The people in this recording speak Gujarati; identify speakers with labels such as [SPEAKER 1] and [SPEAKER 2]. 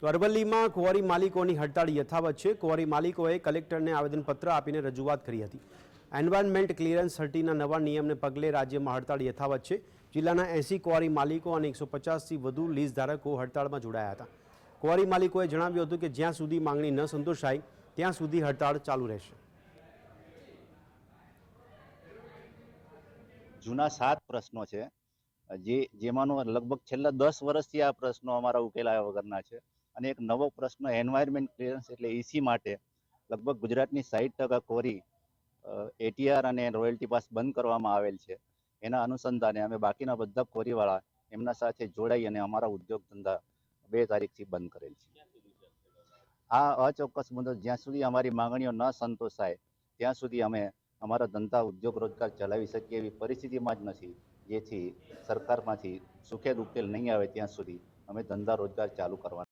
[SPEAKER 1] તો અરવલ્લીમાં ક્વોરી માલિકોની હડતાળ યથાવત છે. ક્વોરી માલિકોએ કલેક્ટરને આવેદનપત્ર આપીને રજૂઆત કરી હતી. એન્વાયરમેન્ટ ક્લિયરન્સ હટીના નવા નિયમને પગલે રાજ્યમાં હડતાળ યથાવત છે. જિલ્લાના એંસી ક્વોરી માલિકો અને એકસો પચાસથી વધુ લીઝ ધારકો હડતાળમાં જોડાયા હતા. ક્વોરી માલિકોએ જણાવ્યું હતું કે જ્યાં સુધી માંગણી ન સંતોષાય, ત્યાં સુધી હડતાળ ચાલુ રહેશે.
[SPEAKER 2] જૂના સાત પ્રશ્નો છે. જે, જેમાંનો લગભગ છેલ્લા દસ વર્ષથી આ પ્રશ્નો અમારા ઉકેલાયા વગરના છે. અને એક નવો પ્રશ્ન એન્વાયરમેન્ટ ક્લિયરન્સ એટલે ઈસી માટે લગભગ ગુજરાતની સાહીઠ ટકા કોરી એટીઆર અને રોયલ્ટી પાસ બંધ કરવામાં આવેલ છે. એના અનુસંધાને અમે બાકીના બધા કોરીવાળા એમના સાથે જોડાઈ અને અમારા ઉદ્યોગ ધંધા બે તારીખથી બંધ કરેલ છે. આ અચોક્કસ મુદ્દો જ્યાં સુધી અમારી માંગણીઓ ન સંતોષાય, ત્યાં સુધી અમે અમારા ધંધા ઉદ્યોગ રોજગાર ચલાવી શકીએ એવી પરિસ્થિતિમાં જ નથી. જેથી સરકારમાંથી સુખેદ ઉકેલ નહીં આવે ત્યાં સુધી અમે ધંધા રોજગાર ચાલુ કરવાના